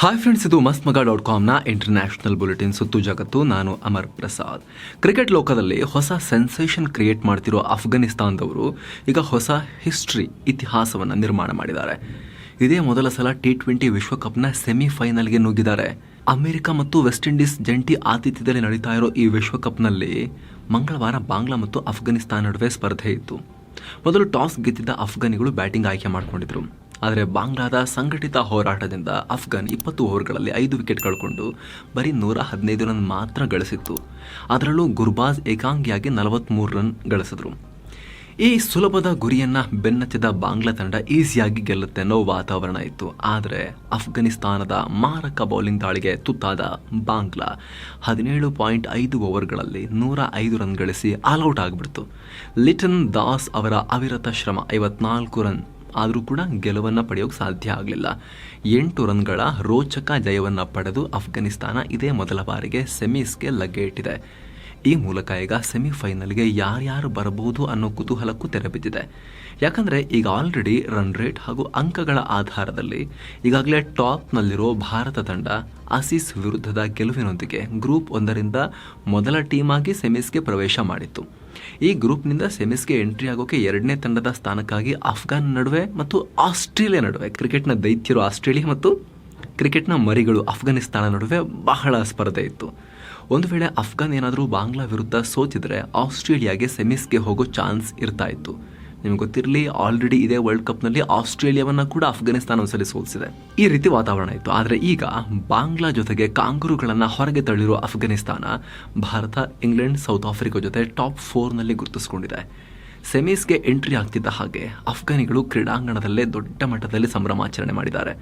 Hi friends ಇದು ಮಸ್ತ್ ಮಗ ಡಾಟ್ ಕಾಮ್ನ ಇಂಟರ್ನ್ಯಾಷನಲ್ ಬುಲೆಟಿನ್ ಸುತ್ತು ಜಗತ್ತು. ನಾನು ಅಮರ್ ಪ್ರಸಾದ್. ಕ್ರಿಕೆಟ್ ಲೋಕದಲ್ಲಿ ಹೊಸ ಸೆನ್ಸೇಷನ್ ಕ್ರಿಯೇಟ್ ಮಾಡ್ತಿರೋ ಅಫ್ಘಾನಿಸ್ತಾನದವರು ಈಗ ಹೊಸ ಹಿಸ್ಟ್ರಿ ಇತಿಹಾಸವನ್ನು ನಿರ್ಮಾಣ ಮಾಡಿದ್ದಾರೆ. ಇದೇ ಮೊದಲ ಸಲ ಟಿ ಟ್ವೆಂಟಿ ವಿಶ್ವಕಪ್ನ ಸೆಮಿಫೈನಲ್ಗೆ ನುಗ್ಗಿದ್ದಾರೆ. ಅಮೆರಿಕ ಮತ್ತು ವೆಸ್ಟ್ ಇಂಡೀಸ್ ಜಂಟಿ ಆತಿಥ್ಯದಲ್ಲಿ ನಡೀತಾ ಇರೋ ಈ ವಿಶ್ವಕಪ್ನಲ್ಲಿ ಮಂಗಳವಾರ ಬಾಂಗ್ಲಾ ಮತ್ತು ಅಫ್ಘಾನಿಸ್ತಾನ ನಡುವೆ ಸ್ಪರ್ಧೆ ಇತ್ತು. ಮೊದಲು ಟಾಸ್ ಗೆದ್ದಿದ್ದ ಅಫ್ಘಾನಿಗಳು ಬ್ಯಾಟಿಂಗ್ ಆಯ್ಕೆ ಮಾಡಿಕೊಂಡಿದ್ರು. ಆದರೆ ಬಾಂಗ್ಲಾದ ಸಂಘಟಿತ ಹೋರಾಟದಿಂದ ಅಫ್ಘಾನ್ ಇಪ್ಪತ್ತು ಓವರ್ಗಳಲ್ಲಿ ಐದು ವಿಕೆಟ್ ಕಳ್ಕೊಂಡು ಬರೀ ನೂರ ಹದಿನೈದು ರನ್ ಮಾತ್ರ ಗಳಿಸಿತ್ತು. ಅದರಲ್ಲೂ ಗುರ್ಬಾಜ್ ಏಕಾಂಗಿಯಾಗಿ ನಲವತ್ತ್ಮೂರು ರನ್ ಗಳಿಸಿದ್ರು. ಈ ಸುಲಭದ ಗುರಿಯನ್ನು ಬೆನ್ನತ್ತಿದ ಬಾಂಗ್ಲಾ ತಂಡ ಈಸಿಯಾಗಿ ಗೆಲ್ಲುತ್ತೆ ಅನ್ನೋ ವಾತಾವರಣ ಇತ್ತು. ಆದರೆ ಅಫ್ಘಾನಿಸ್ತಾನದ ಮಾರಕ ಬೌಲಿಂಗ್ ದಾಳಿಗೆ ತುತ್ತಾದ ಬಾಂಗ್ಲಾ ಹದಿನೇಳು ಪಾಯಿಂಟ್ ಐದು ಓವರ್ಗಳಲ್ಲಿ ನೂರ ಐದು ರನ್ ಗಳಿಸಿ ಆಲ್ಔಟ್ ಆಗಿಬಿಡ್ತು. ಲಿಟನ್ ದಾಸ್ ಅವರ ಅವಿರತ ಶ್ರಮ ಐವತ್ನಾಲ್ಕು ರನ್ ಆದರೂ ಕೂಡ ಗೆಲುವನ್ನು ಪಡೆಯೋಕೆ ಸಾಧ್ಯ ಆಗಲಿಲ್ಲ. ಎಂಟು ರನ್ಗಳ ರೋಚಕ ಜಯವನ್ನು ಪಡೆದು ಅಫ್ಘಾನಿಸ್ತಾನ ಇದೇ ಮೊದಲ ಬಾರಿಗೆ ಸೆಮೀಸ್ಗೆ ಲಗ್ಗೆ ಇಟ್ಟಿದೆ ಈ ಮೂಲಕ ಈಗ ಸೆಮಿಫೈನಲ್ಗೆ ಯಾರ್ಯಾರು ಬರಬಹುದು ಅನ್ನೋ ಕುತೂಹಲಕ್ಕೂ ತೆರೆಬಿದ್ದಿದೆ ಯಾಕಂದರೆ ಈಗ ಆಲ್ರೆಡಿ ರನ್ ರೇಟ್ ಹಾಗೂ ಅಂಕಗಳ ಆಧಾರದಲ್ಲಿ ಈಗಾಗಲೇ ಟಾಪ್ನಲ್ಲಿರೋ ಭಾರತ ತಂಡ ಆಸೀಸ್ ವಿರುದ್ಧದ ಗೆಲುವಿನೊಂದಿಗೆ ಗ್ರೂಪ್ ಒಂದರಿಂದ ಮೊದಲ ಟೀಮ್ ಆಗಿ ಸೆಮೀಸ್ಗೆ ಪ್ರವೇಶ ಮಾಡಿತ್ತು. ಈ ಗ್ರೂಪ್ನಿಂದ ಸೆಮಿಸ್ಗೆ ಎಂಟ್ರಿ ಆಗೋಕೆ ಎರಡನೇ ತಂಡದ ಸ್ಥಾನಕ್ಕಾಗಿ ಅಫ್ಘಾನ್ ನಡುವೆ ಮತ್ತು ಆಸ್ಟ್ರೇಲಿಯಾ ನಡುವೆ, ಕ್ರಿಕೆಟ್ನ ದೈತ್ಯರು ಆಸ್ಟ್ರೇಲಿಯಾ ಮತ್ತು ಕ್ರಿಕೆಟ್ನ ಮರಿಗಳು ಅಫ್ಘಾನಿಸ್ತಾನ ನಡುವೆ ಬಹಳ ಸ್ಪರ್ಧೆ ಇತ್ತು. ಒಂದು ವೇಳೆ ಅಫ್ಘಾನ್ ಏನಾದರೂ ಬಾಂಗ್ಲಾ ವಿರುದ್ಧ ಸೋತಿದ್ರೆ ಆಸ್ಟ್ರೇಲಿಯಾಗೆ ಸೆಮಿಸ್ಗೆ ಹೋಗೋ ಚಾನ್ಸ್ ಇರ್ತಾ ಇತ್ತು. ನಿಮ್ಗೆ ಗೊತ್ತಿರಲಿ ಆಲ್ರೆಡಿ ಇದೇ ವರ್ಲ್ಡ್ ಕಪ್ನಲ್ಲಿ ಆಸ್ಟ್ರೇಲಿಯಾವನ್ನ ಕೂಡ ಅಫ್ಘಾನಿಸ್ತಾನ ಒಂದ್ಸಲಿ ಸೋಲಿಸಿದೆ. ಈ ರೀತಿ ವಾತಾವರಣ ಇತ್ತು. ಆದರೆ ಈಗ ಬಾಂಗ್ಲಾ ಜೊತೆಗೆ ಕಾಂಗರುಗಳನ್ನು ಹೊರಗೆ ತಳ್ಳಿರುವ Afghanistan Bharat, England South Africa ಜೊತೆ ಟಾಪ್ ಫೋರ್ನಲ್ಲಿ ಗುರುತಿಸಿಕೊಂಡಿದೆ. ಸೆಮೀಸ್ಗೆ ಎಂಟ್ರಿ ಆಗ್ತಿದ್ದ ಹಾಗೆ ಅಫ್ಘಾನಿಗಳು ಕ್ರೀಡಾಂಗಣದಲ್ಲೇ ದೊಡ್ಡ ಮಟ್ಟದಲ್ಲಿ ಸಂಭ್ರಮಾಚರಣೆ ಮಾಡಿದ್ದಾರೆ.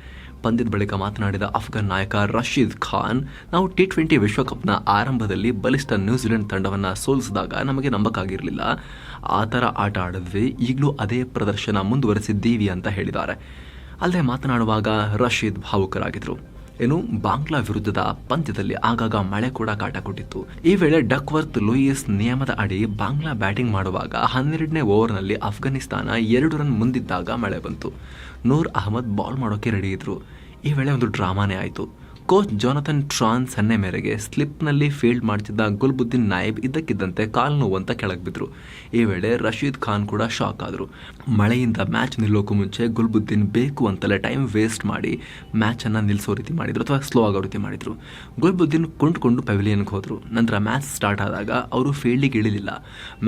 ಪಂದ್ಯದ ಬಳಿಕ ಮಾತನಾಡಿದ ಅಫ್ಘಾನ್ ನಾಯಕ ರಶೀದ್ ಖಾನ್, ನಾವು ಟಿ ಟ್ವೆಂಟಿ ವಿಶ್ವಕಪ್ನ ಆರಂಭದಲ್ಲಿ ಬಲಿಷ್ಠ ನ್ಯೂಜಿಲೆಂಡ್ ತಂಡವನ್ನು ಸೋಲಿಸಿದಾಗ ನಮಗೆ ನಂಬಕ್ಕಾಗಿರಲಿಲ್ಲ ಆ ಥರ ಆಟ ಆಡಿದ್ವಿ ಈಗಲೂ ಅದೇ ಪ್ರದರ್ಶನ ಮುಂದುವರೆಸಿದ್ದೀವಿ ಅಂತ ಹೇಳಿದ್ದಾರೆ. ಅಲ್ಲದೆ ಮಾತನಾಡುವಾಗ ರಶೀದ್ ಭಾವುಕರಾಗಿದ್ದರು ಏನು, ಬಾಂಗ್ಲಾ ವಿರುದ್ಧದ ಪಂದ್ಯದಲ್ಲಿ ಆಗಾಗ ಮಳೆ ಕೂಡ ಕಾಟ ಕೊಟ್ಟಿತ್ತು. ಈ ವೇಳೆ ಡಕ್ವರ್ತ್ ಲೂಯಿಸ್ ನಿಯಮದ ಅಡಿ ಬಾಂಗ್ಲಾ ಬ್ಯಾಟಿಂಗ್ ಮಾಡುವಾಗ ಹನ್ನೆರಡನೇ ಓವರ್ನಲ್ಲಿ ಅಫ್ಘಾನಿಸ್ತಾನ ಎರಡು ರನ್ ಮುಂದಿದ್ದಾಗ ಮಳೆ ಬಂತು. ನೂರ್ ಅಹಮದ್ ಬಾಲ್ ಮಾಡೋಕೆ ರೆಡಿ ಇದ್ರು. ಈ ವೇಳೆ ಒಂದು ಡ್ರಾಮಾನೇ ಆಯಿತು. ಕೋಚ್ ಜಾನಥನ್ ಟ್ರಾನ್ ಸನ್ನೆ ಮೇರೆಗೆ ಸ್ಲಿಪ್ನಲ್ಲಿ ಫೀಲ್ಡ್ ಮಾಡ್ತಿದ್ದ ಗುಲ್ಬುದ್ದೀನ್ ನಾಯಬ್ ಇದ್ದಕ್ಕಿದ್ದಂತೆ ಕಾಲು ನೋವು ಅಂತ ಕೆಳಗೆ ಬಿದ್ರು. ಈ ವೇಳೆ ರಶೀದ್ ಖಾನ್ ಕೂಡ ಶಾಕ್ ಆದರು. ಮಳೆಯಿಂದ ಮ್ಯಾಚ್ ನಿಲ್ಲೋಕ್ಕೂ ಮುಂಚೆ ಗುಲ್ಬುದ್ದೀನ್ ಬೇಕು ಅಂತಲೇ ಟೈಮ್ ವೇಸ್ಟ್ ಮಾಡಿ ಮ್ಯಾಚನ್ನು ನಿಲ್ಲಿಸೋ ರೀತಿ ಮಾಡಿದರು ಅಥವಾ ಸ್ಲೋ ಆಗೋ ರೀತಿ ಮಾಡಿದರು. ಗುಲ್ಬುದ್ದೀನ್ ಕೊಂಡ್ಕೊಂಡು ಪೆವಿಲಿಯನ್ಗೆ ಹೋದರು. ನಂತರ ಮ್ಯಾಚ್ ಸ್ಟಾರ್ಟ್ ಆದಾಗ ಅವರು ಫೀಲ್ಡಿಗೆ ಇಳಿಲಿಲ್ಲ.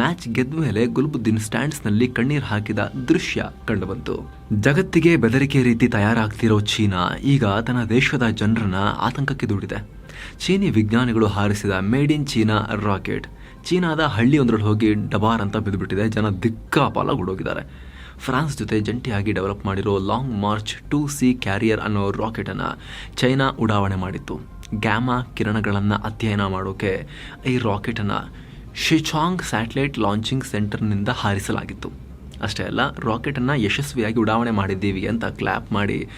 ಮ್ಯಾಚ್ ಗೆದ್ದ ಮೇಲೆ ಗುಲ್ಬುದ್ದೀನ್ ಸ್ಟ್ಯಾಂಡ್ಸ್ನಲ್ಲಿ ಕಣ್ಣೀರು ಹಾಕಿದ ದೃಶ್ಯ ಕಂಡುಬಂತು ಜಗತ್ತಿಗೆ ಬೆದರಿಕೆ ರೀತಿ ತಯಾರಾಗ್ತಿರೋ ಚೀನಾ ಈಗ ತನ್ನ ದೇಶದ ಜನರನ್ನ ಆತಂಕಕ್ಕೆ ದೂಡಿದೆ. ಚೀನಿ ವಿಜ್ಞಾನಿಗಳು ಹಾರಿಸಿದ ಮೇಡ್ ಇನ್ ಚೀನಾ ರಾಕೆಟ್ ಚೀನಾದ ಹಳ್ಳಿಯೊಂದರಲ್ಲಿ ಹೋಗಿ ಡಬಾರ್ ಅಂತ ಬಿದ್ದುಬಿಟ್ಟಿದೆ. ಜನ ದಿಕ್ಕಾಪಾಲ ಗುಡೋಗಿದ್ದಾರೆ. ಫ್ರಾನ್ಸ್ ಜೊತೆ ಜಂಟಿಯಾಗಿ ಡೆವಲಪ್ ಮಾಡಿರೋ Long March two C carrier ಅನ್ನೋ ರಾಕೆಟನ್ನು ಚೈನಾ ಉಡಾವಣೆ ಮಾಡಿತ್ತು. ಗ್ಯಾಮಾ ಕಿರಣಗಳನ್ನು ಅಧ್ಯಯನ ಮಾಡೋಕೆ ಈ ರಾಕೆಟನ್ನು ಶಿಚಾಂಗ್ ಸ್ಯಾಟಲೈಟ್ ಲಾಂಚಿಂಗ್ ಸೆಂಟರ್ನಿಂದ ಹಾರಿಸಲಾಗಿತ್ತು. ಅಷ್ಟೇ ಅಲ್ಲ, ರಾಕೆಟನ್ನು ಯಶಸ್ವಿಯಾಗಿ ಉಡಾವಣೆ ಮಾಡಿದ್ದೀವಿ ಅಂತ ಕ್ಲ್ಯಾಪ್ ಮಾಡಿ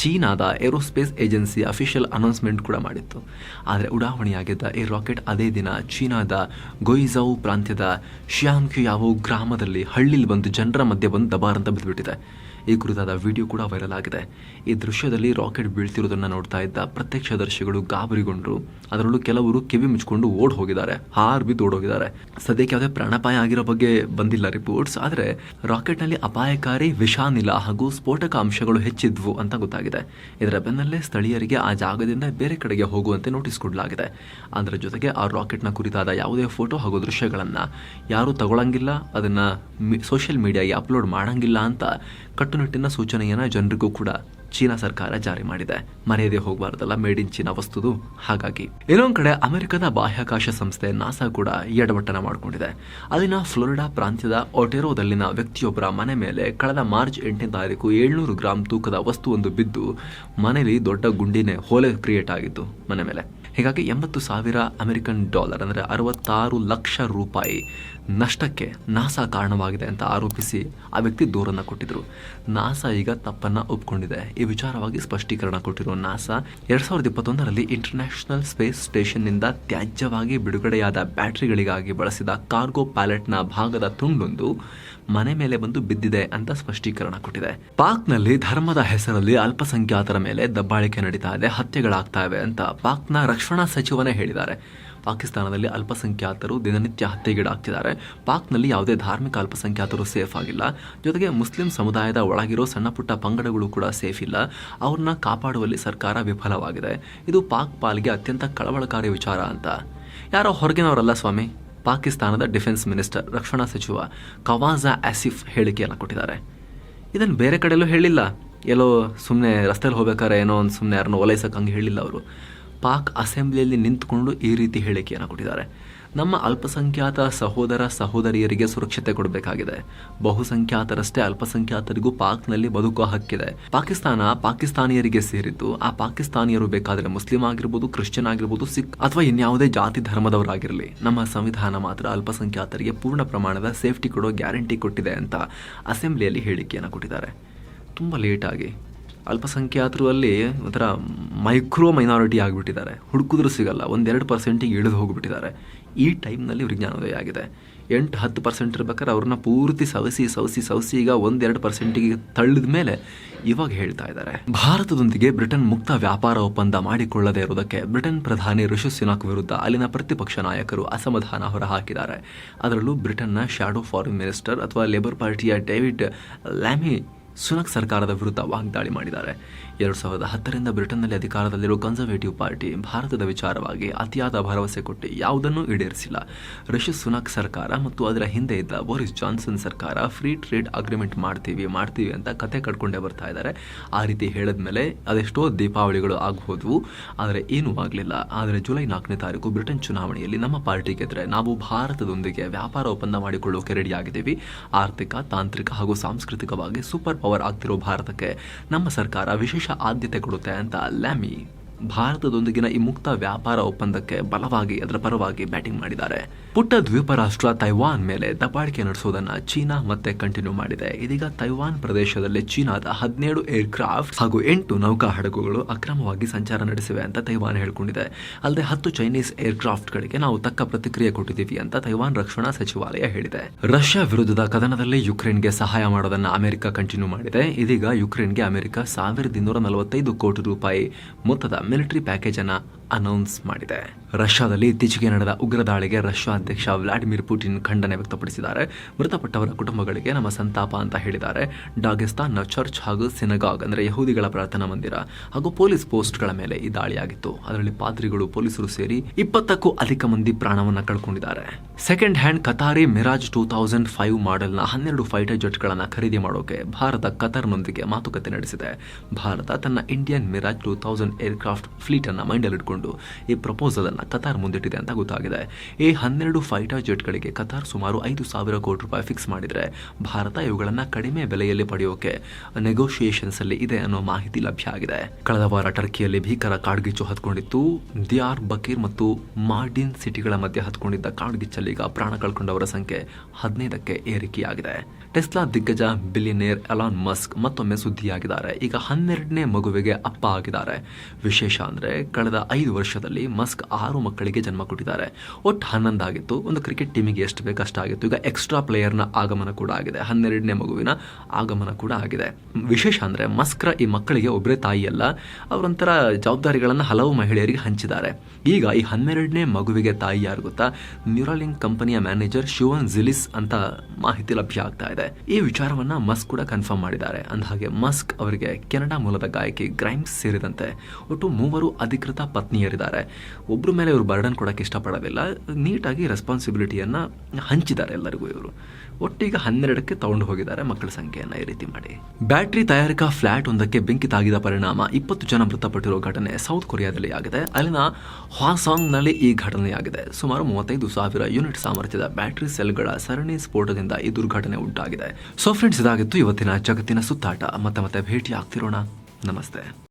ಚೀನಾದ ಏರೋಸ್ಪೇಸ್ ಏಜೆನ್ಸಿ ಅಫಿಷಿಯಲ್ ಅನೌನ್ಸ್ಮೆಂಟ್ ಕೂಡ ಮಾಡಿತ್ತು. ಆದರೆ ಉಡಾವಣೆಯಾಗಿದ್ದ ಈ ರಾಕೆಟ್ ಅದೇ ದಿನ ಚೀನಾದ ಗೊಯ್ಝೌ ಪ್ರಾಂತ್ಯದ ಶಿಯಾನ್ಕ್ಯುಯಾವೋ ಗ್ರಾಮದಲ್ಲಿ ಹಳ್ಳಿಲಿ ಬಂದು ಜನರ ಮಧ್ಯೆ ಬಂದು ದಬಾರ್ ಅಂತ ಬಿದ್ದುಬಿಟ್ಟಿದೆ ಈ ಕುರಿತಾದ ವಿಡಿಯೋ ಕೂಡ ವೈರಲ್ ಆಗಿದೆ. ಈ ದೃಶ್ಯದಲ್ಲಿ ರಾಕೆಟ್ ಬೀಳ್ತಿರೋದನ್ನ ನೋಡ್ತಾ ಇದ್ದ ಪ್ರತ್ಯಕ್ಷದರ್ಶಿಗಳು ಗಾಬರಿಗೊಂಡ್ರು. ಅದರಲ್ಲೂ ಕೆಲವರು ಕಿವಿ ಮುಚ್ಕೊಂಡು ಓಡ್ ಹೋಗಿದ್ದಾರೆ. ಹಾರ್ ಬಿದ್ದು ಓಡ್ ಹೋಗಿದ್ದಾರೆ. ಸದ್ಯಕ್ಕೆ ಯಾವುದೇ ಪ್ರಾಣಾಪಾಯ ಆಗಿರೋ ಬಗ್ಗೆ ಬಂದಿಲ್ಲ ರಿಪೋರ್ಟ್ಸ್ ಆದರೆ ರಾಕೆಟ್ನಲ್ಲಿ ಅಪಾಯಕಾರಿ ವಿಷಾನಿಲ ಹಾಗೂ ಸ್ಫೋಟಕ ಅಂಶಗಳು ಹೆಚ್ಚಿದ್ವು ಅಂತ ಗೊತ್ತಾಗಿದೆ. ಇದರ ಬೆನ್ನಲ್ಲೇ ಸ್ಥಳೀಯರಿಗೆ ಆ ಜಾಗದಿಂದ ಬೇರೆ ಕಡೆಗೆ ಹೋಗುವಂತೆ ನೋಟಿಸ್ ಕೊಡಲಾಗಿದೆ. ಅದರ ಜೊತೆಗೆ ಆ ರಾಕೆಟ್ನ ಕುರಿತಾದ ಯಾವುದೇ ಫೋಟೋ ಹಾಗೂ ದೃಶ್ಯಗಳನ್ನು ಯಾರೂ ತಗೊಳ್ಳಂಗಿಲ್ಲ ಅದನ್ನು ಸೋಷಿಯಲ್ ಮೀಡಿಯಾಗೆ ಅಪ್ಲೋಡ್ ಮಾಡಂಗಿಲ್ಲ ಅಂತ ಕಟ್ಟುನಿಟ್ಟಿನ ಸೂಚನೆಯನ್ನು ಜನರಿಗೂ ಕೂಡ ಚೀನಾ ಸರ್ಕಾರ ಜಾರಿ ಮಾಡಿದೆ. ಮರೆಯದೇ ಹೋಗಬಾರ್ದಲ್ಲ ಮೇಡ್ ಇನ್ ಚೀನಾ ವಸ್ತುದು. ಹಾಗಾಗಿ ಇನ್ನೊಂದು ಕಡೆ ಅಮೆರಿಕದ ಬಾಹ್ಯಾಕಾಶ ಸಂಸ್ಥೆ ನಾಸಾ ಕೂಡ ಎಡವಟ್ಟನ ಮಾಡಿಕೊಂಡಿದೆ. ಅಲ್ಲಿನ ಫ್ಲೋರಿಡಾ ಪ್ರಾಂತ್ಯದ ಒಟೆರೋದಲ್ಲಿನ ವ್ಯಕ್ತಿಯೊಬ್ಬರ ಮನೆ ಮೇಲೆ ಕಳೆದ ಮಾರ್ಚ್ ಎಂಟನೇ ತಾರೀಕು ಏಳ್ನೂರು ಗ್ರಾಂ ತೂಕದ ವಸ್ತುವೊಂದು ಬಿದ್ದು ಮನೆಯಲ್ಲಿ ದೊಡ್ಡ ಗುಂಡಿನೇ ಹೋಲೆ ಕ್ರಿಯೇಟ್ ಆಗಿತ್ತು ಮನೆ ಮೇಲೆ. ಹೀಗಾಗಿ ಎಂಬತ್ತು ಸಾವಿರ ಅಮೆರಿಕನ್ ಡಾಲರ್ ಅಂದರೆ ಅರವತ್ತಾರು ಲಕ್ಷ ರೂಪಾಯಿ ನಷ್ಟಕ್ಕೆ ನಾಸಾ ಕಾರಣವಾಗಿದೆ ಅಂತ ಆರೋಪಿಸಿ ಆ ವ್ಯಕ್ತಿ ದೂರನ್ನು ಕೊಟ್ಟಿದ್ರು. ನಾಸಾ ಈಗ ತಪ್ಪನ್ನು ಒಪ್ಕೊಂಡಿದೆ. ಈ ವಿಚಾರವಾಗಿ ಸ್ಪಷ್ಟೀಕರಣ ಕೊಟ್ಟಿರುವ ನಾಸಾ ಎರಡ್ ಸಾವಿರದ ಇಪ್ಪತ್ತೊಂದರಲ್ಲಿ ಇಂಟರ್ನ್ಯಾಷನಲ್ ಸ್ಪೇಸ್ ಸ್ಟೇಷನ್ನಿಂದ ತ್ಯಾಜ್ಯವಾಗಿ ಬಿಡುಗಡೆಯಾದ ಬ್ಯಾಟರಿಗಳಿಗಾಗಿ ಬಳಸಿದ ಕಾರ್ಗೋ ಪ್ಯಾಲೆಟ್ನ ಭಾಗದ ತುಂಡೊಂದು ಮನೆ ಮೇಲೆ ಬಂದು ಬಿದ್ದಿದೆ ಅಂತ ಸ್ಪಷ್ಟೀಕರಣ ಕೊಟ್ಟಿದೆ. ಪಾಕ್ನಲ್ಲಿ ಧರ್ಮದ ಹೆಸರಲ್ಲಿ ಅಲ್ಪಸಂಖ್ಯಾತರ ಮೇಲೆ ದಬ್ಬಾಳಿಕೆ ನಡೀತಾ ಇದೆ, ಹತ್ಯೆಗಳಾಗ್ತಾ ಇವೆ ಅಂತ ಪಾಕ್ನ ರಕ್ಷಣಾ ಸಚಿವನೇ ಹೇಳಿದ್ದಾರೆ. ಪಾಕಿಸ್ತಾನದಲ್ಲಿ ಅಲ್ಪಸಂಖ್ಯಾತರು ದಿನನಿತ್ಯ ಹತ್ಯೆಗೀಡಾಗ್ತಿದ್ದಾರೆ. ಪಾಕ್ನಲ್ಲಿ ಯಾವುದೇ ಧಾರ್ಮಿಕ ಅಲ್ಪಸಂಖ್ಯಾತರು ಸೇಫ್ ಆಗಿಲ್ಲ. ಜೊತೆಗೆ ಮುಸ್ಲಿಂ ಸಮುದಾಯದ ಒಳಗಿರೋ ಸಣ್ಣ ಪುಟ್ಟ ಪಂಗಡಗಳು ಕೂಡ ಸೇಫ್ ಇಲ್ಲ. ಅವ್ರನ್ನ ಕಾಪಾಡುವಲ್ಲಿ ಸರ್ಕಾರ ವಿಫಲವಾಗಿದೆ. ಇದು ಪಾಕ್ ಪಾಲ್ಗೆ ಅತ್ಯಂತ ಕಳವಳಕಾರಿ ವಿಚಾರ ಅಂತ. ಯಾರೋ ಹೊರಗಿನವರಲ್ಲ ಸ್ವಾಮಿ? ಪಾಕಿಸ್ತಾನದ ಡಿಫೆನ್ಸ್ ಮಿನಿಸ್ಟರ್, ರಕ್ಷಣಾ ಸಚಿವ ಕವಾಜಾ ಆಸಿಫ್ ಹೇಳಿಕೆಯನ್ನು ಕೊಟ್ಟಿದ್ದಾರೆ. ಇದನ್ನು ಬೇರೆ ಕಡೆಯಲ್ಲೂ ಹೇಳಿಲ್ಲ. ಎಲ್ಲೋ ಸುಮ್ಮನೆ ರಸ್ತೆಯಲ್ಲಿ ಹೋಗ್ಬೇಕಾದ್ರೆ ಏನೋ ಒಂದು ಸುಮ್ಮನೆ ಯಾರನ್ನೂ ಓಲೈಸಕ್ಕೆ ಹಂಗೆ ಹೇಳಿಲ್ಲ ಅವರು. ಪಾಕ್ ಅಸೆಂಬ್ಲಿಯಲ್ಲಿ ನಿಂತುಕೊಂಡು ಈ ರೀತಿ ಹೇಳಿಕೆಯನ್ನು ಕೊಟ್ಟಿದ್ದಾರೆ. ನಮ್ಮ ಅಲ್ಪಸಂಖ್ಯಾತ ಸಹೋದರ ಸಹೋದರಿಯರಿಗೆ ಸುರಕ್ಷತೆ ಕೊಡಬೇಕಾಗಿದೆ. ಬಹುಸಂಖ್ಯಾತರಷ್ಟೇ ಅಲ್ಪಸಂಖ್ಯಾತರಿಗೂ ಪಾಕ್ನಲ್ಲಿ ಬದುಕುವ ಹಕ್ಕಿದೆ. ಪಾಕಿಸ್ತಾನ ಪಾಕಿಸ್ತಾನಿಯರಿಗೆ ಸೇರಿದ್ದು, ಆ ಪಾಕಿಸ್ತಾನಿಯರು ಬೇಕಾದರೆ ಮುಸ್ಲಿಂ ಆಗಿರ್ಬೋದು, ಕ್ರಿಶ್ಚಿಯನ್ ಆಗಿರ್ಬೋದು, ಸಿಖ್ ಅಥವಾ ಇನ್ಯಾವುದೇ ಜಾತಿ ಧರ್ಮದವರಾಗಿರಲಿ, ನಮ್ಮ ಸಂವಿಧಾನ ಮಾತ್ರ ಅಲ್ಪಸಂಖ್ಯಾತರಿಗೆ ಪೂರ್ಣ ಪ್ರಮಾಣದ ಸೇಫ್ಟಿ ಕೊಡೋ ಗ್ಯಾರಂಟಿ ಕೊಟ್ಟಿದೆ ಅಂತ ಅಸೆಂಬ್ಲಿಯಲ್ಲಿ ಹೇಳಿಕೆಯನ್ನು ಕೊಟ್ಟಿದ್ದಾರೆ. ತುಂಬ ಲೇಟಾಗಿ ಅಲ್ಪಸಂಖ್ಯಾತರು ಅಲ್ಲಿ ಒಂಥರ ಮೈಕ್ರೋ ಮೈನಾರಿಟಿ ಆಗಿಬಿಟ್ಟಿದ್ದಾರೆ. ಹುಡುಕಿದ್ರು ಸಿಗಲ್ಲ. ಒಂದೆರಡು ಪರ್ಸೆಂಟಿಗೆ ಇಳಿದು ಹೋಗಿಬಿಟ್ಟಿದ್ದಾರೆ. ಈ ಟೈಮ್ನಲ್ಲಿ ಇವ್ರಿಗೆ ಜ್ಞಾನೋದಯ ಆಗಿದೆ. ಎಂಟು, ಹತ್ತು ಪರ್ಸೆಂಟ್ ಇರ್ಬೇಕಾದ್ರೆ ಅವ್ರನ್ನ ಪೂರ್ತಿ ಸವಸಿ ಸವಸಿ ಸವಸಿ ಈಗ ಒಂದೆರಡು ಪರ್ಸೆಂಟಿಗೆ ತಳ್ಳಿದ ಮೇಲೆ ಇವಾಗ ಹೇಳ್ತಾ ಇದ್ದಾರೆ. ಭಾರತದೊಂದಿಗೆ ಬ್ರಿಟನ್ ಮುಕ್ತ ವ್ಯಾಪಾರ ಒಪ್ಪಂದ ಮಾಡಿಕೊಳ್ಳದೇ ಇರುವುದಕ್ಕೆ ಬ್ರಿಟನ್ ಪ್ರಧಾನಿ ಋಷಿ ಸುನಾಕ್ ವಿರುದ್ಧ ಅಲ್ಲಿನ ಪ್ರತಿಪಕ್ಷ ನಾಯಕರು ಅಸಮಾಧಾನ ಹೊರಹಾಕಿದ್ದಾರೆ. ಅದರಲ್ಲೂ ಬ್ರಿಟನ್ನ ಶ್ಯಾಡೋ ಫಾರಿನ್ ಮಿನಿಸ್ಟರ್ ಅಥವಾ ಲೇಬರ್ ಪಾರ್ಟಿಯ ಡೇವಿಡ್ ಲ್ಯಾಮಿ ಸುನಕ್ ಸರ್ಕಾರದ ವಿರುದ್ಧ ವಾಗ್ದಾಳಿ ಮಾಡಿದ್ದಾರೆ. ಎರಡು ಸಾವಿರದ ಹತ್ತರಿಂದ ಬ್ರಿಟನ್ನಲ್ಲಿ ಅಧಿಕಾರದಲ್ಲಿರುವ ಕನ್ಸರ್ವೇಟಿವ್ ಪಾರ್ಟಿ ಭಾರತದ ವಿಚಾರವಾಗಿ ಅತಿಯಾದ ಭರವಸೆ ಕೊಟ್ಟು ಯಾವುದನ್ನೂ ಈಡೇರಿಸಿಲ್ಲ. ರಿಷಿ ಸುನಕ್ ಸರ್ಕಾರ ಮತ್ತು ಅದರ ಹಿಂದೆ ಇದ್ದ ಬೋರಿಸ್ ಜಾನ್ಸನ್ ಸರ್ಕಾರ ಫ್ರೀ ಟ್ರೇಡ್ ಅಗ್ರಿಮೆಂಟ್ ಮಾಡ್ತೀವಿ ಮಾಡ್ತೀವಿ ಅಂತ ಕತೆ ಕಟ್ಕೊಂಡೇ ಬರ್ತಾ ಇದ್ದಾರೆ. ಆ ರೀತಿ ಹೇಳಿದ್ಮೇಲೆ ಅದೆಷ್ಟೋ ದೀಪಾವಳಿಗಳು ಆಗ್ಬೋದು ಆದರೆ ಏನೂ ಆಗಲಿಲ್ಲ. ಆದರೆ ಜುಲೈ ನಾಲ್ಕನೇ ತಾರೀಕು ಬ್ರಿಟನ್ ಚುನಾವಣೆಯಲ್ಲಿ ನಮ್ಮ ಪಾರ್ಟಿ ಗೆದ್ರೆ ನಾವು ಭಾರತದೊಂದಿಗೆ ವ್ಯಾಪಾರ ಒಪ್ಪಂದ ಮಾಡಿಕೊಳ್ಳೋಕೆ ರೆಡಿಯಾಗಿದ್ದೀವಿ. ಆರ್ಥಿಕ, ತಾಂತ್ರಿಕ ಹಾಗೂ ಸಾಂಸ್ಕೃತಿಕವಾಗಿ ಸೂಪರ್ ಪವರ್ ಆಗ್ತಿರೋ ಭಾರತಕ್ಕೆ ನಮ್ಮ ಸರ್ಕಾರ ವಿಶೇಷ ಆದ್ಯತೆ ಕೊಡುತ್ತೆ ಅಂತ ಲ್ಯಾಮಿ ಭಾರತದೊಂದಿಗಿನ ಈ ಮುಕ್ತ ವ್ಯಾಪಾರ ಒಪ್ಪಂದಕ್ಕೆ ಬಲವಾಗಿ, ಅದರ ಪರವಾಗಿ ಬ್ಯಾಟಿಂಗ್ ಮಾಡಿದ್ದಾರೆ. ಪುಟ್ಟ ದ್ವೀಪ ರಾಷ್ಟ್ರ ತೈವಾನ್ ಮೇಲೆ ದಬ್ಬಾಳಿಕೆ ನಡೆಸೋದನ್ನ ಚೀನಾ ಮತ್ತೆ ಕಂಟಿನ್ಯೂ ಮಾಡಿದೆ. ಇದೀಗ ತೈವಾನ್ ಪ್ರದೇಶದಲ್ಲಿ ಚೀನಾದ ಹದಿನೇಳು ಏರ್ಕ್ರಾಫ್ಟ್ ಹಾಗೂ ಎಂಟು ನೌಕಾ ಹಡಗುಗಳು ಅಕ್ರಮವಾಗಿ ಸಂಚಾರ ನಡೆಸಿವೆ ಅಂತ ತೈವಾನ್ ಹೇಳಿಕೊಂಡಿದೆ. ಅಲ್ಲದೆ ಹತ್ತು ಚೈನೀಸ್ ಏರ್ ಏರ್ಕ್ರಾಫ್ಟ್ಗಳಿಗೆ ನಾವು ತಕ್ಕ ಪ್ರತಿಕ್ರಿಯೆ ಕೊಟ್ಟಿದ್ದೀವಿ ಅಂತ ತೈವಾನ್ ರಕ್ಷಣಾ ಸಚಿವಾಲಯ ಹೇಳಿದೆ. ರಷ್ಯಾ ವಿರುದ್ಧದ ಕದನದಲ್ಲಿ ಯುಕ್ರೇನ್ಗೆ ಸಹಾಯ ಮಾಡೋದನ್ನ ಅಮೆರಿಕ ಕಂಟಿನ್ಯೂ ಮಾಡಿದೆ. ಇದೀಗ ಯುಕ್ರೇನ್ಗೆ ಅಮೆರಿಕ ಸಾವಿರದ ಇನ್ನೂರ ನಲವತ್ತೈದು ಕೋಟಿ ರೂಪಾಯಿ ಮೊತ್ತದ ಮಿಲಿಟರಿ ಪ್ಯಾಕೇಜ್ ಅನ್ನ ಅನೌನ್ಸ್ ಮಾಡಿದೆ. ರಷ್ಯಾದಲ್ಲಿ ಇತ್ತೀಚೆಗೆ ನಡೆದ ಉಗ್ರ ದಾಳಿಗೆ ರಷ್ಯಾ ಅಧ್ಯಕ್ಷ ವ್ಲಾಡಿಮಿರ್ ಪುಟಿನ್ ಖಂಡನೆ ವ್ಯಕ್ತಪಡಿಸಿದ್ದಾರೆ. ಮೃತಪಟ್ಟವರ ಕುಟುಂಬಗಳಿಗೆ ನಮ್ಮ ಸಂತಾಪ ಅಂತ ಹೇಳಿದ್ದಾರೆ. ಡಾಗಿಸ್ತಾನ್ನ ಚರ್ಚ್ ಹಾಗೂ ಸಿನಗಾಗ್ ಅಂದರೆ ಯಹೂದಿಗಳ ಪ್ರಾರ್ಥನಾ ಮಂದಿರ ಹಾಗೂ ಪೊಲೀಸ್ ಪೋಸ್ಟ್ಗಳ ಮೇಲೆ ಈ ದಾಳಿಯಾಗಿತ್ತು. ಅದರಲ್ಲಿ ಪಾದ್ರಿಗಳು, ಪೊಲೀಸರು ಸೇರಿ ಇಪ್ಪತ್ತಕ್ಕೂ ಅಧಿಕ ಮಂದಿ ಪ್ರಾಣವನ್ನ ಕಳ್ಕೊಂಡಿದ್ದಾರೆ. Second hand Qatari Mirage two thousand five ಮಾಡೆಲ್ನ ಹನ್ನೆರಡು ಫೈಟರ್ ಜೆಟ್ಗಳನ್ನು ಖರೀದಿ ಮಾಡೋಕೆ ಭಾರತ ಕತಾರ್ನೊಂದಿಗೆ ಮಾತುಕತೆ ನಡೆಸಿದೆ. ಭಾರತ ತನ್ನ Indian Mirage two thousand aircraft fleet ಅನ್ನು ಮೈಂಡಲ್ಲಿಟ್ಕೊಂಡು ಈ ಪ್ರಪೋಸಲ್ ಅನ್ನ ಕತಾರ್ ಮುಂದಿಟ್ಟಿದೆ ಅಂತ ಗೊತ್ತಾಗಿದೆ. ಈ ಹನ್ನೆರಡು ಫೈಟರ್ ಜೆಟ್ಗಳಿಗೆ ಕತಾರ್ ಸುಮಾರು ಐದು ಸಾವಿರ ಕೋಟಿ ರೂಪಾಯಿ ಫಿಕ್ಸ್ ಮಾಡಿದ್ರೆ ಭಾರತ ಇವುಗಳನ್ನ ಕಡಿಮೆ ಬೆಲೆಯಲ್ಲಿ ಪಡೆಯೋಕೆ ನೆಗೋಷಿಯೇಷನ್ಸ್ ಅಲ್ಲಿ ಇದೆ ಅನ್ನೋ ಮಾಹಿತಿ ಲಭ್ಯ ಆಗಿದೆ. ಕಳೆದ ವಾರ ಟರ್ಕಿಯಲ್ಲಿ ಭೀಕರ ಕಾಡ್ಗಿಚ್ಚು ಹತ್ಕೊಂಡಿತ್ತು. ದಿಯಾರ್ ಬಕೀರ್ ಮತ್ತು ಮಾರ್ಡಿನ್ ಸಿಟಿಗಳ ಮಧ್ಯೆ ಹತ್ಕೊಂಡಿದ್ದ ಕಾಡ್ಗಿಚ್ಚಲ್ಲಿ ಈಗ ಪ್ರಾಣ ಕಳ್ಕೊಂಡವರ ಸಂಖ್ಯೆ ಹದಿನೈದಕ್ಕೆ ಏರಿಕೆಯಾಗಿದೆ. ಟೆಸ್ಲಾ ದಿಗ್ಗಜ ಬಿಲಿಯನೇರ್ ಅಲಾನ್ ಮಸ್ಕ್ ಮತ್ತೊಮ್ಮೆ ಸುದ್ದಿಯಾಗಿದ್ದಾರೆ. ಈಗ ಹನ್ನೆರಡನೇ ಮಗುವಿಗೆ ಅಪ್ಪ ಆಗಿದ್ದಾರೆ. ವಿಶೇಷ ಅಂದ್ರೆ ಕಳೆದ ಐದು ವರ್ಷದಲ್ಲಿ ಮಸ್ಕ್ ಆರು ಮಕ್ಕಳಿಗೆ ಜನ್ಮ ಕೊಟ್ಟಿದ್ದಾರೆ. ಒಟ್ಟು ಹನ್ನೊಂದಾಗಿತ್ತು. ಒಂದು ಕ್ರಿಕೆಟ್ ಟೀಮಿಗೆ ಎಷ್ಟು ಬೇಕಷ್ಟು ಆಗಿತ್ತು ಈಗ ಎಕ್ಸ್ಟ್ರಾ ಪ್ಲೇಯರ್ನ ಆಗಮನ ಕೂಡ ಆಗಿದೆ. ಹನ್ನೆರಡನೇ ಮಗುವಿನ ಆಗಮನ ಕೂಡ ಆಗಿದೆ. ವಿಶೇಷ ಅಂದ್ರೆ ಮಸ್ಕ್ರ ಈ ಮಕ್ಕಳಿಗೆ ಒಬ್ಬರೇ ತಾಯಿ ಅಲ್ಲ ಅವರೊಂಥರ ಜವಾಬ್ದಾರಿಗಳನ್ನು ಹಲವು ಮಹಿಳೆಯರಿಗೆ ಹಂಚಿದ್ದಾರೆ. ಈಗ ಈ ಹನ್ನೆರಡನೇ ಮಗುವಿಗೆ ತಾಯಿ ಯಾರು ಗೊತ್ತಾ? ನ್ಯೂರಾಲಿಂಕ್ ಕಂಪನಿಯ ಮ್ಯಾನೇಜರ್ ಶಿವನ್ ಜಿಲಿಸ್ ಅಂತ ಮಾಹಿತಿ ಲಭ್ಯ ಆಗ್ತಾ ಇದೆ. ಈ ವಿಚಾರವನ್ನ ಮಸ್ಕ್ ಕೂಡ ಕನ್ಫರ್ಮ್ ಮಾಡಿದ್ದಾರೆ. ಅಂದಹಾಗೆ ಮಸ್ಕ್ ಅವರಿಗೆ ಕೆನಡಾ ಮೂಲದ ಗಾಯಕಿ ಗ್ರೈಮ್ಸ್ ಸೇರಿದಂತೆ ಒಟ್ಟು ಮೂವರು ಅಧಿಕೃತ ಪತ್ನಿಯರಿದ್ದಾರೆ. ಒಬ್ಬರ ಮೇಲೆ ಇವರು ಬರ್ಡನ್ ಕೊಡೋಕ್ಕೆ ಇಷ್ಟಪಡೋದಿಲ್ಲ. ನೀಟಾಗಿ ರೆಸ್ಪಾನ್ಸಿಬಿಲಿಟಿಯನ್ನು ಹಂಚಿದ್ದಾರೆ ಎಲ್ಲರಿಗೂ ಇವರು. ಒಟ್ಟಿಗೆ ಹನ್ನೆರಡಕ್ಕೆ ತಗೊಂಡು ಹೋಗಿದ್ದಾರೆ ಮಕ್ಕಳ ಸಂಖ್ಯೆಯನ್ನು ಈ ರೀತಿ ಮಾಡಿ. ಬ್ಯಾಟ್ರಿ ತಯಾರಿಕಾ ಫ್ಲಾಟ್ ಒಂದಕ್ಕೆ ಬೆಂಕಿ ತಾಗಿದ ಪರಿಣಾಮ ಇಪ್ಪತ್ತು ಜನ ಮೃತಪಟ್ಟಿರುವ ಘಟನೆ ಸೌತ್ ಕೊರಿಯಾದಲ್ಲಿ ಆಗಿದೆ. ಅಲ್ಲಿನ ಹಾಸಾಂಗ್ನಲ್ಲಿ ಈ ಘಟನೆಯಾಗಿದೆ. ಸುಮಾರು ಮೂವತ್ತೈದು ಸಾವಿರ ಯೂನಿಟ್ ಸಾಮರ್ಥ್ಯದ ಬ್ಯಾಟ್ರಿ ಸೆಲ್ಗಳ ಸರಣಿ ಸ್ಫೋಟದಿಂದ ಈ ದುರ್ಘಟನೆ ಉಂಟಾಗಿದೆ. ಸೊ ಫ್ರೆಂಡ್ಸ್ ಇದಾಗಿತ್ತು ಇವತ್ತಿನ ಜಗತ್ತಿನ ಸುತ್ತಾಟ. ಮತ್ತೆ ಮತ್ತೆ ಭೇಟಿ ಆಗ್ತಿರೋಣ ನಮಸ್ತೆ.